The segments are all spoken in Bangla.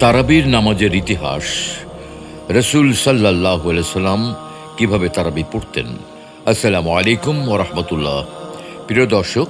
তারাবির নামাজের ইতিহাস। রসুল সাল্লাহ সাল্লাম কীভাবে তারাবি পড়তেন? আসসালামু আলাইকুম ও রহমতুল্লাহ। প্রিয় দর্শক,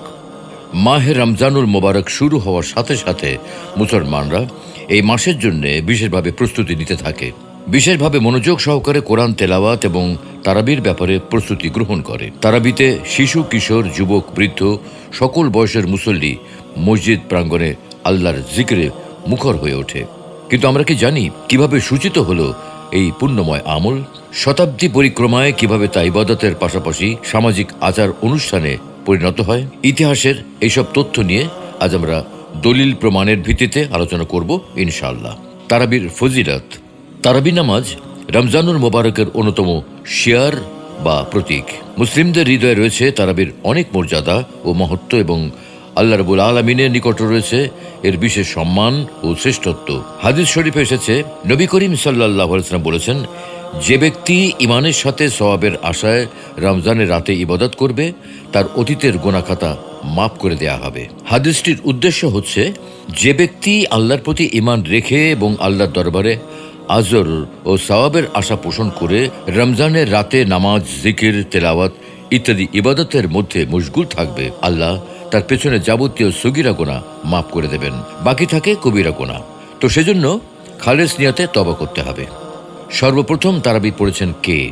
মাহে রমজানুল মোবারক শুরু হওয়ার সাথে সাথে মুসলমানরা এই মাসের জন্য বিশেষভাবে প্রস্তুতি নিতে থাকে। বিশেষভাবে মনোযোগ সহকারে কোরআন তেলাওয়াত এবং তারাবির ব্যাপারে প্রস্তুতি গ্রহণ করে। তারাবিতে শিশু, কিশোর, যুবক, বৃদ্ধ, সকল বয়সের মুসল্লি মসজিদ প্রাঙ্গণে আল্লাহর জিকরে মুখর হয়ে ওঠে। কিন্তু আমরা কি জানি কীভাবে সূচিত হলো এই পুণ্যময় আমল? শতাব্দী পরিক্রমায় কীভাবে তা ইবাদতের পাশাপাশি সামাজিক আচার অনুষ্ঠানে পরিণত হয়? ইতিহাসের এইসব তথ্য নিয়ে আজ আমরা দলিল প্রমাণের ভিত্তিতে আলোচনা করব, ইনশাআল্লাহ। তারাবির ফজিলত। তারাবি নামাজ রমজানুল মোবারকের অন্যতম শিয়ার বা প্রতীক। মুসলিমদের হৃদয়ে রয়েছে তারাবির অনেক মর্যাদা ও মহত্ব এবং আল্লাহ রবুল আলমিনের নিকট রয়েছে এর বিশেষ সম্মান ও শ্রেষ্ঠত্ব। হাদিস শরীফে এসেছে, নবী করিম সাল্লাহ আলাইসালাম বলেছেন, যে ব্যক্তি ইমানের সাথে সওয়াবের আশায় রমজানের রাতে ইবাদত করবে, তার অতীতের গোনাখাতা মাফ করে দেয়া হবে। হাদিসটির উদ্দেশ্য হচ্ছে, যে ব্যক্তি আল্লাহর প্রতি ইমান রেখে এবং আল্লাহর দরবারে আজর ও সওয়াবের আশা পোষণ করে রমজানের রাতে নামাজ, জিকির, তেলাওয়াত ইত্যাদি ইবাদতের মধ্যে মশগুল থাকবে, আল্লাহ তার পেছনে যাবতীয় সগিরা গোনা মাফ করে দেবেন, বাকি থাকে কবিরা গোনা। তো সেজন্য খালেস নিয়তে তবা করতে হবে। সর্বপ্রথম তারাবি পড়েছেন কে?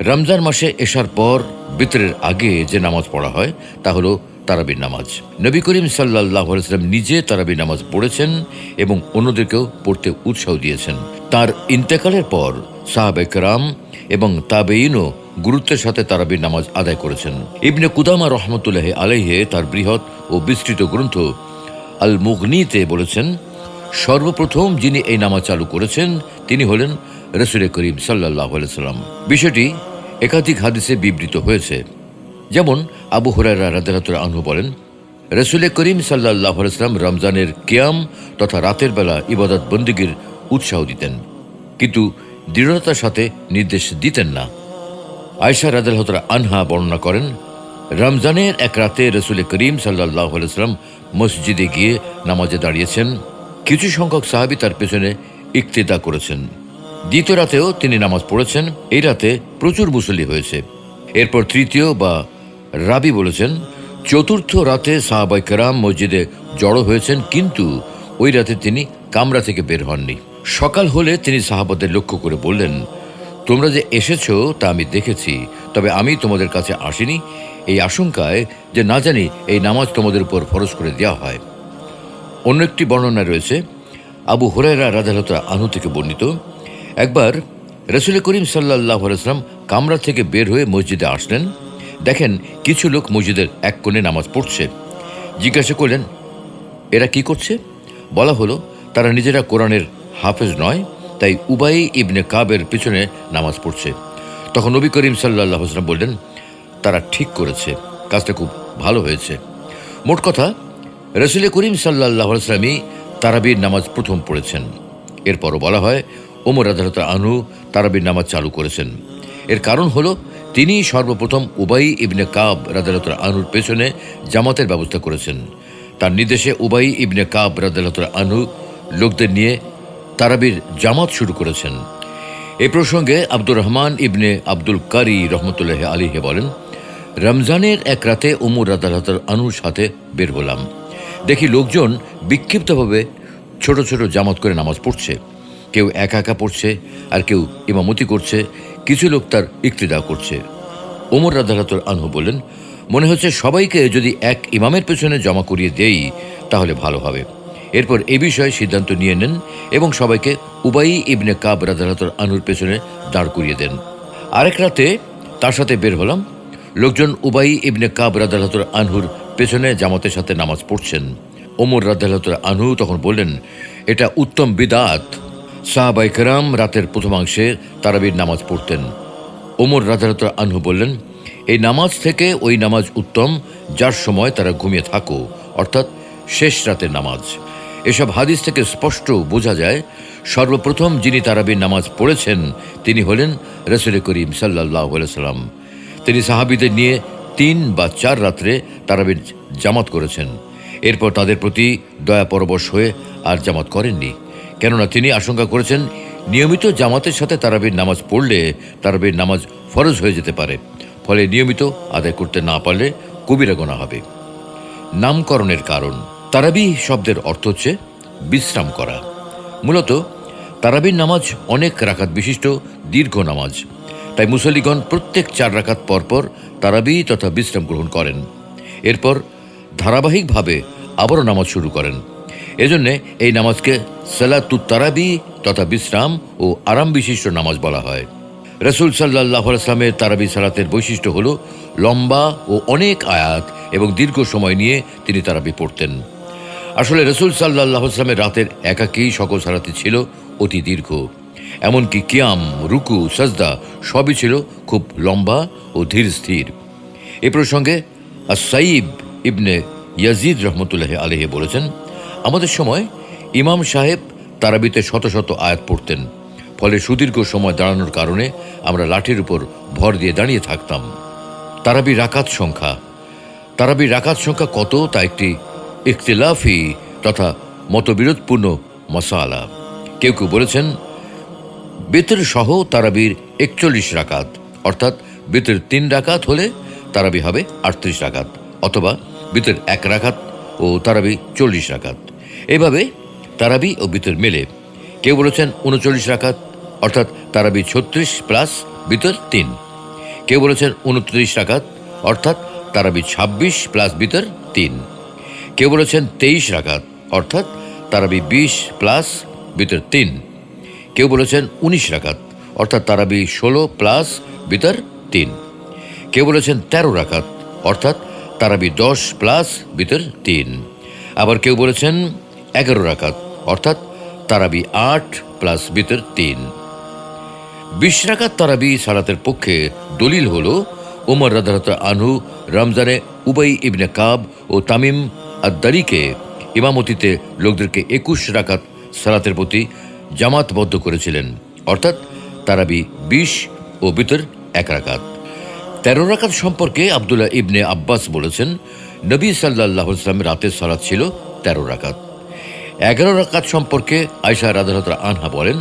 রমজান মাসে এসার পর বিতরের আগে যে নামাজ পড়া হয়, তা হলো তারাবির নামাজ। নবী করিম সাল্লাহ আলাইসাল্লাম নিজে তারাবির নামাজ পড়েছেন এবং অন্যদেরকেও পড়তে উৎসাহ দিয়েছেন। তার ইন্তেকালের পর সাহাবেকরাম এবং তাবেইনও গুরুত্বের সাথে তারাবির নামাজ আদায় করেছেন। ইবনে কুদামা রহমতুল্লাহ আলাইহে তার বৃহৎ ও বিস্তৃত গ্রন্থ আল মুগনিতে বলেছেন, সর্বপ্রথম যিনি এই নামাজ চালু করেছেন, তিনি হলেন রসুল করিম সাল্লাহ সাল্লাম। বিষয়টি একাধিক হাদিসে বিবৃত হয়েছে। যেমন আবু হরারা রাদারাতুর আনহু বলেন, রসুল করিম সাল্লাহ সাল্লাম রমজানের কিয়াম তথা রাতের বেলা ইবাদত বন্দিগির উৎসাহ দিতেন, কিন্তু দৃঢ়তার সাথে নির্দেশ দিতেন না। আয়সা রাদালহতরা আনহা বর্ণনা করেন, রমজানের এক রাতে রসুল করিম সাল্লাহ সাল্লাম মসজিদে গিয়ে নামাজে দাঁড়িয়েছেন। কিছু সংখ্যক সাহাবি তার পেছনে ইকতেদা করেছেন। দ্বিতীয় রাতেও তিনি নামাজ পড়েছেন। এই রাতে প্রচুর মুসল্লি হয়েছে। এরপর তৃতীয় বা রাবি বলেছেন, চতুর্থ রাতে সাহাবাই কেরাম মসজিদে জড়ো হয়েছেন, কিন্তু ওই রাতে তিনি কামরা থেকে বের হননি। সকাল হলে তিনি সাহাবাদের লক্ষ্য করে বললেন তোমরা যে এসেছ তা আমি দেখেছি, তবে আমি তোমাদের কাছে আসিনি। এই আশঙ্কায় যে না জানি এই নামাজ তোমাদের উপর ফরজ করে দেওয়া হয়। অন্য একটি বর্ণনা রয়েছে, আবু হরাইরা রাজালতা আনু থেকে বর্ণিত, একবার রসুল করিম সাল্লাহ আলাইসলাম কামরা থেকে বের হয়ে মসজিদে আসলেন। দেখেন কিছু লোক মসজিদের এক কোণে নামাজ পড়ছে। জিজ্ঞাসা করলেন, এরা কি করছে? বলা হলো, তারা নিজেরা কোরআনের হাফেজ নয় তাই উবাই ইবনে কাবের পিছনে নামাজ পড়ছে। তখন নবী করিম সাল্লাহ আসলাম বললেন, তারা ঠিক করেছে, কাজটা খুব ভালো হয়েছে। মোট কথা, রসুল করিম সাল্লাহ আসলামই তারাবির নামাজ প্রথম পড়েছেন। এরপরও বলা হয়, ওমর আদালত আনু তারাবির নামাজ চালু করেছেন। এর কারণ হলো, তিনি সর্বপ্রথম উবাই ইবনে কাব রাদালত আনুর পেছনে জামাতের ব্যবস্থা করেছেন। তার নির্দেশে উবাই ইবনে কাব রাদালত আনু লোকদের নিয়ে তারাবির জামাত শুরু করেছেন। এ প্রসঙ্গে আব্দুর রহমান ইবনে আব্দুল কারি রহমতুল্লাহ আলীহে বলেন, রমজানের এক রাতে উমর রাদালতার আনুর সাথে বের হলাম। দেখি লোকজন বিক্ষিপ্তভাবে ছোট ছোট জামাত করে নামাজ পড়ছে। কেউ একা একা পড়ছে, আর কেউ ইমামতি করছে, কিছু লোক তার ইক্তিদা করছে। ওমর রাদালাতর আনহু বললেন মনে হচ্ছে সবাইকে যদি এক ইমামের পেছনে জমা করিয়ে দেই, তাহলে ভালো হবে। এরপর এ বিষয়ে সিদ্ধান্ত নিয়ে নেন এবং সবাইকে উবাই ইবনে কাব রাদালাতর আনুর পেছনে দাঁড় করিয়ে দেন। আরেক রাতে তার সাথে বের হলাম। লোকজন উবাই ইবনে কাব রাদালাতর আনহুর পেছনে জামাতের সাথে নামাজ পড়ছেন। ওমর রাদালাতর আনহু তখন বললেন, এটা উত্তম বিদাত। সাহাবাই কেরাম রাতের প্রথমাংশে তারাবির নামাজ পড়তেন। ওমর রাজারত আনহু বললেন, এই নামাজ থেকে ওই নামাজ উত্তম যার সময় তারা ঘুমিয়ে থাকো, অর্থাৎ শেষ রাতের নামাজ। এসব হাদিস থেকে স্পষ্ট বোঝা যায়, সর্বপ্রথম যিনি তারাবির নামাজ পড়েছেন, তিনি হলেন রসুল করিম সাল্লাহ সাল্লাম তিনি সাহাবিদের নিয়ে তিন বা চার রাত্রে তারাবির জামাত করেছেন। এরপর তাদের প্রতি দয়া পরবশ হয়ে আর জামাত করেননি। কেননা তিনি আশঙ্কা করেছেন, নিয়মিত জামাতের সাথে তারাবির নামাজ পড়লে তারাবির নামাজ ফরজ হয়ে যেতে পারে। ফলে নিয়মিত আদায় করতে না পারলে কবিরা গোনা হবে। নামকরণের কারণ। তারাবি শব্দের অর্থ হচ্ছে বিশ্রাম করা। মূলত, তারাবির নামাজ অনেক রাকাত বিশিষ্ট, দীর্ঘ নামাজ। তাই মুসল্লিগণ প্রত্যেক চার রাকাত পরপর তারাবি তথা বিশ্রাম গ্রহণ করেন। এরপর ধারাবাহিকভাবে আবারও নামাজ শুরু করেন। এজন্যে এই নামাজকে সালাতু তারাবি তথা বিশ্রাম ও আরাম বিশিষ্ট নামাজ বলা হয়। রসুল সাল্লাহ আসলামের তারাবি সালাতের বৈশিষ্ট্য হল লম্বা ও অনেক আয়াত এবং দীর্ঘ সময় নিয়ে তিনি তারাবি পড়তেন। আসলে রসুল সাল্লাহ আসলামের রাতের একাকেই সকল সারাতে ছিল অতি দীর্ঘ। এমনকি কিয়াম, রুকু, সাজদা সবই ছিল খুব লম্বা ও ধীর স্থির। এ প্রসঙ্গে আসাইব ইবনে ইয়াজিদ রহমতুল্লাহ আলহে বলেছেন, আমাদের সময় ইমাম সাহেব তারাবিতে শত শত আয়াত পড়তেন। ফলে সুদীর্ঘ সময় দাঁড়ানোর কারণে আমরা লাঠির উপর ভর দিয়ে দাঁড়িয়ে থাকতাম। তারাবি রাকাত সংখ্যা তারাবি রাকাত সংখ্যা কত তা একটি ইখতিলাফি তথা মতবিরোধপূর্ণ মশালা। কেউ কেউ বলেছেন, বেতের সহ তারাবির একচল্লিশ রাকাত, অর্থাৎ বেতের তিন রাকাত হলে তারাবি হবে আটত্রিশ রাকাত, অথবা বেতের এক রাকাত ও তারাবি চল্লিশ রাকাত। এভাবে তারাবি ও বিতর মেলে। কেউ বলেছেন উনচল্লিশ রাকাত, অর্থাৎ তারাবি ছত্রিশ প্লাস বিতর তিন। কেউ বলেছেন উনত্রিশ রাকাত, অর্থাৎ তারাবি ছাব্বিশ প্লাস বিতর তিন। কেউ বলেছেন তেইশ রাকাত, অর্থাৎ তারাবি বিশ প্লাস বিতর তিন। কেউ বলেছেন উনিশ রাকাত, অর্থাৎ তারাবি ষোলো প্লাস বিতর তিন। কেউ বলেছেন তেরো রাকাত, অর্থাৎ তারাবি দশ প্লাস বিতর তিন। আবার কেউ বলেছেন এগারো রাকাত, অর্থাৎ তারাবি আট প্লাস বিতর তিন। বিশ রাকাত তারাবি সালাতের পক্ষে দলিল হল ওমর রাদারত আনহু, রমজানে উবাই ইবনে কাব ও তামিম আদারিকে ইমামতিতে লোকদেরকে একুশ রাকাত সালাতের প্রতি জামাতবদ্ধ করেছিলেন। অর্থাৎ তারাবি বিশ ও বিতর এক রাকাত। তেরো রাকাত সম্পর্কে আবদুল্লাহ ইবনে আব্বাস বলেছেন, নবী সাল্লাহ ইসলামের রাতের সালাত ছিল তেরো রাকাত। এগারো রাকাত সম্পর্কে আয়সা রাধারত আনহা বলেন,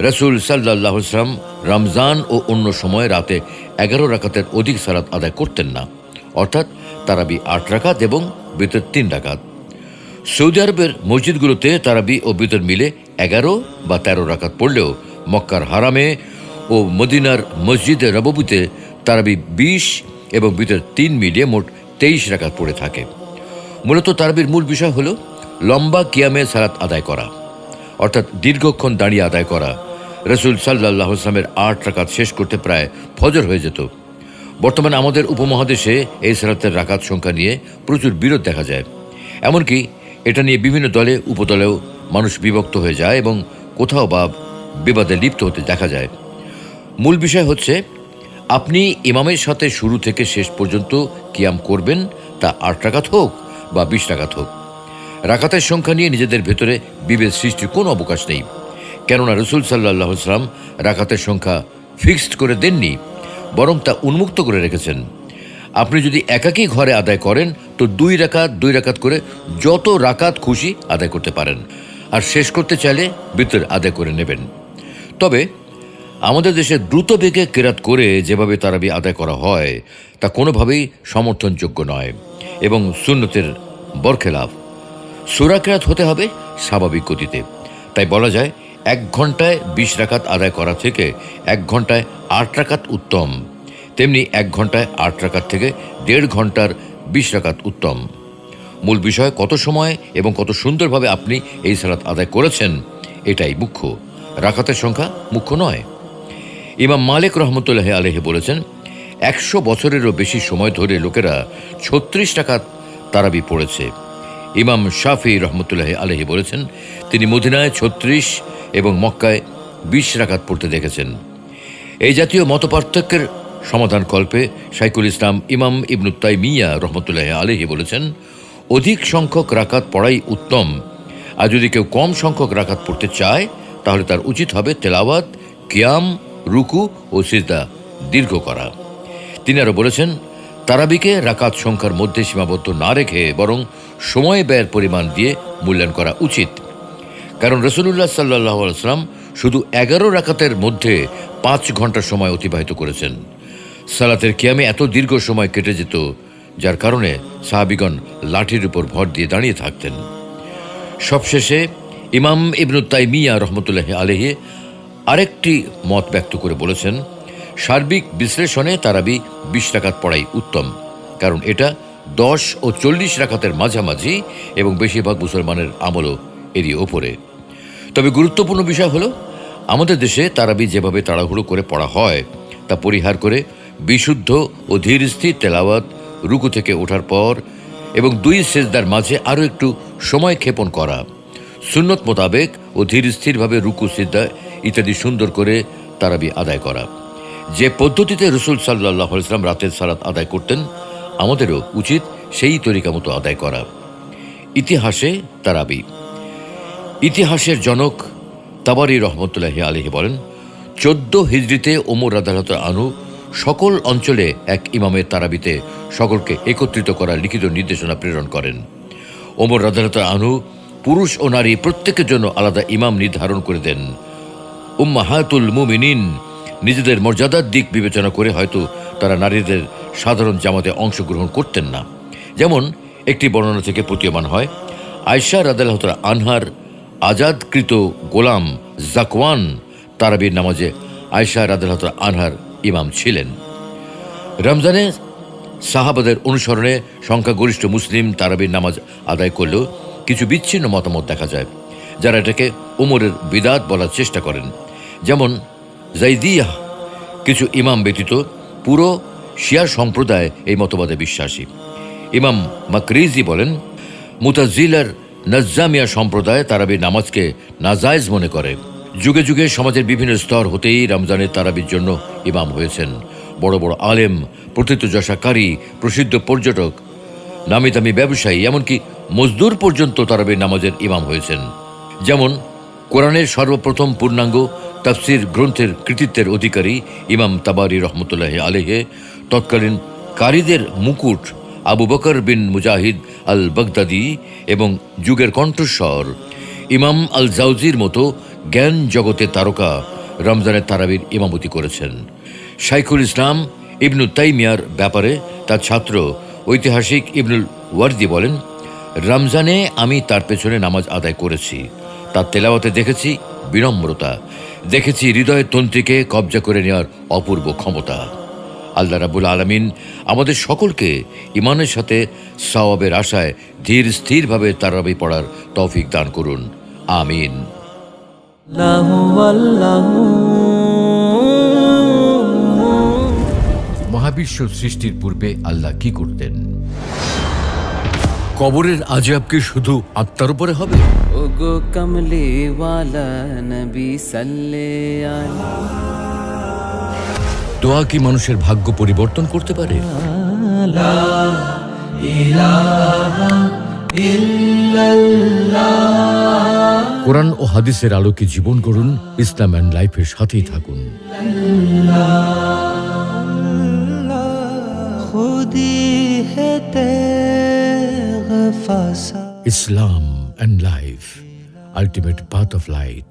রসুল সাল্লাহ ইসলাম রমজান ও অন্য সময় রাতে এগারো রাকাতের অধিক সালাত আদায় করতেন না। অর্থাৎ তারাবি আট রাকাত এবং বিতর তিন ডাকাত। সৌদি আরবের মসজিদগুলোতে তারাবি ও বিতর মিলে এগারো বা তেরো রাকাত পড়লেও মক্কার হারামে ও মদিনার মসজিদে রববুতে তারাবি বিশ এবং বিতর তিন মিলিয়ে মোট তেইশ রাকাত পড়ে থাকে। মূলত তারাবির মূল বিষয় হল লম্বা কিয়ামে সালাত আদায় করা, অর্থাৎ দীর্ঘক্ষণ দাঁড়িয়ে আদায় করা। রসুল সাল্লাহ আসলামের আট রাকাত শেষ করতে প্রায় ফজর হয়ে যেত। বর্তমানে আমাদের উপমহাদেশে এই সালাতের রাকাত সংখ্যা নিয়ে প্রচুর বিরোধ দেখা যায়। এমনকি এটা নিয়ে বিভিন্ন দলে, উপদলেও মানুষ বিভক্ত হয়ে যায় এবং কোথাও বা বিবাদে লিপ্ত হতে দেখা যায়। মূল বিষয় হচ্ছে, আপনি ইমামের সাথে শুরু থেকে শেষ পর্যন্ত কিয়াম করবেন, তা আট রাকাত হোক বা বিশ রাকাত হোক। রাকাতের সংখ্যা নিয়ে নিজেদের ভেতরে বিভেদ সৃষ্টির কোনো অবকাশ নেই। কেননা রসুল সাল্লাহ সাল্লাম রাকাতের সংখ্যা ফিক্সড করে দেননি। বরং তা উন্মুক্ত করে রেখেছেন। আপনি যদি একাকী ঘরে আদায় করেন, তো দুই রাকাত দুই রাকাত করে যত রাকাত খুশি আদায় করতে পারেন। আর শেষ করতে চাইলে বিতর আদায় করে নেবেন। তবে আমাদের দেশে দ্রুত বেগে কেরাত করে যেভাবে তারাবি আদায় করা হয়, তা কোনোভাবেই সমর্থনযোগ্য নয় এবং সুন্নতের বরখেলাফ। সুরা কেরাত হতে হবে স্বাভাবিক গতিতে। তাই বলা যায় এক ঘন্টায় বিশ রাকাত আদায় করা থেকে এক ঘন্টায় আট রাকাত উত্তম। তেমনি এক ঘন্টায় আট রাকাত থেকে দেড় ঘণ্টার বিশ রাকাত উত্তম। মূল বিষয় কত সময় এবং কত সুন্দরভাবে আপনি এই সালাত আদায় করেছেন, এটাই মুখ্য। রাকাতের সংখ্যা মুখ্য নয়। ইমাম মালিক রহমতুল্লাহ আলহে বলেছেন, একশো বছরেরও বেশি সময় ধরে লোকেরা ছত্রিশ টাকা তারাবি পড়েছে। ইমাম শাফি রহমতুল্লাহ আলহি বলেছেন, তিনি মদিনায় ছত্রিশ এবং মক্কায় বিশ রাকাত পড়তে দেখেছেন। এই জাতীয় মতপার্থক্যের সমাধান কল্পে শাইকুল ইসলাম ইমাম ইবনুত্তাই মিয়া রহমতুল্লাহ আলহি বলেছেন, অধিক সংখ্যক রাকাত পড়াই উত্তম। আর যদি কেউ কম সংখ্যক রাকাত পড়তে চায়, তাহলে তার উচিত হবে তেলাওয়াত, কিয়াম, রুকু ও সিজদা দীর্ঘ করা। তিনি আরও বলেছেন, তারাবিকে রাকাত সংখ্যার মধ্যে সীমাবদ্ধ না রেখে বরং সময় ব্যয়ের পরিমাণ দিয়ে মূল্যায়ন করা উচিত। কারণ রসুল্লাহ সাল্লাহ সাল্লাম শুধু এগারো রাকাতের মধ্যে পাঁচ ঘণ্টা সময় অতিবাহিত করেছেন। সালাতের কিয়ামে এত দীর্ঘ সময় কেটে যেত, যার কারণে সাহাবিগণ লাঠির উপর ভর দিয়ে দাঁড়িয়ে থাকতেন। সবশেষে ইমাম ইবনু তাইমিয়া রহমতুল্লাহ আলহে আরেকটি মত ব্যক্ত করে বলেছেন, সার্বিক বিশ্লেষণে তারাবি বিশ রাকাত পড়াই উত্তম, কারণ এটা দশ ও চল্লিশ রাখাতের মাঝামাঝি এবং বেশিরভাগ মুসলমানের আমলও এরই ওপরে। তবে গুরুত্বপূর্ণ বিষয় হলো, আমাদের দেশে তারাবি যেভাবে তাড়াহুড়ো করে পড়া হয়, তা পরিহার করে বিশুদ্ধ ও ধীরস্থির তেলাওয়াত রুকু থেকে ওঠার পর এবং দুই সেজদার মাঝে আরও একটু সময় ক্ষেপণ করা, সুন্নত মোতাবেক ও ধীর স্থিরভাবে রুকু সিদ্ধা ইত্যাদি সুন্দর করে তারাবি আদায় করা। যে পদ্ধতিতে রসুল সাল্লাহ ইসলাম রাতের সালাত আদায় করতেন, আমাদেরও উচিত সেই তরিকা মতো আদায় করা। ইতিহাসে তারাবি ইতিহাসের জনক তাবারি রহমতুল্লাহি আলহি বলেন, চোদ্দ হিজড়িতে ওমর আদালত আনু সকল অঞ্চলে এক ইমামের তারাবিতে সকলকে একত্রিত করার লিখিত নির্দেশনা প্রেরণ করেন। ওমর আদালত আনু পুরুষ ও নারী প্রত্যেকের জন্য আলাদা ইমাম নির্ধারণ করে দেন। উম্মাহাতুল মুমিনিন নিজেদের মর্যাদার দিক বিবেচনা করে হয়তো তারা নারীদের সাধারণ জামাতে অংশগ্রহণ করতেন না। যেমন, একটি বর্ণনা থেকে প্রতীয়মান হয় আয়সা রাদাল্লাহ আনহার আজাদকৃত গোলাম জাকওয়ান তারাবির নামাজে আয়সা রাদাল্লাহ আনহার ইমাম ছিলেন। রমজানে সাহাবাদের অনুসরণে সংখ্যাগরিষ্ঠ মুসলিম তারাবির নামাজ আদায় করলেও কিছু বিচ্ছিন্ন মতামত দেখা যায়, যারা এটাকে উমরের বিদাত বলার চেষ্টা করেন। যেমন জাইদিয়াহ কিছু ইমাম ব্যতীত পুরো শিয়া সম্প্রদায় এই মতবাদে বিশ্বাসী। ইমাম মাকরিজি বলেন, মুতাজিলার নজ্জামিয়া সম্প্রদায় তারাবির নামাজকে নাজায়েজ মনে করে। যুগে যুগে সমাজের বিভিন্ন স্তর হতেই রমজানের তারাবির জন্য ইমাম হয়েছেন। বড় বড় আলেম প্রথিতযশাকারী প্রসিদ্ধ পর্যটক, নামি দামি ব্যবসায়ী, এমনকি মজদুর পর্যন্ত তারাবির নামাজের ইমাম হয়েছেন। যেমন কোরআনের সর্বপ্রথম পূর্ণাঙ্গ তাফসির গ্রন্থের কৃতিত্বের অধিকারী ইমাম তাবারি রহমতুল্লাহ আলেহে তৎকালীন কারীদের মুকুট Abu Bakr bin Mujahid al Baghdadi এবং যুগের কণ্ঠস্বর। ইমাম আল জাউজির মতো জ্ঞান জগতের তারকা রমজানের তারাবির ইমামতি করেছেন। শাইখুল ইসলাম ইবনু তাইমিয়ার ব্যাপারে তার ছাত্র ঐতিহাসিক ইবনুল ওয়ার্দি বলেন, রমজানে আমি তার পেছনে নামাজ আদায় করেছি। তার তেলাওয়াতে দেখেছি বিনম্রতা। দেখেছি হৃদয় তন্ত্রীকে কবজা করে নেওয়ার অপূর্ব ক্ষমতা। আল্লাহ রাবুল আলমিন আমাদের সকলকে ইমানের সাথে সওয়াবের আশায় ধীর স্থিরভাবে তারাবি পড়ার তৌফিক দান করুন। আমিন। মহাবিশ্ব সৃষ্টির পূর্বে আল্লাহ কি করতেন? কবরের আজাব কি শুধু আত্মার উপরে হবে? ওগো কমলে ওয়ালা নবী সাল্লে আলা দোয়া কি মানুষের ভাগ্য পরিবর্তন করতে পারে? কোরআন ও হাদিসের আলোকে জীবন করুন ইসলাম অ্যান্ড লাইফের সাথেই থাকুন। Islam and life ultimate path of light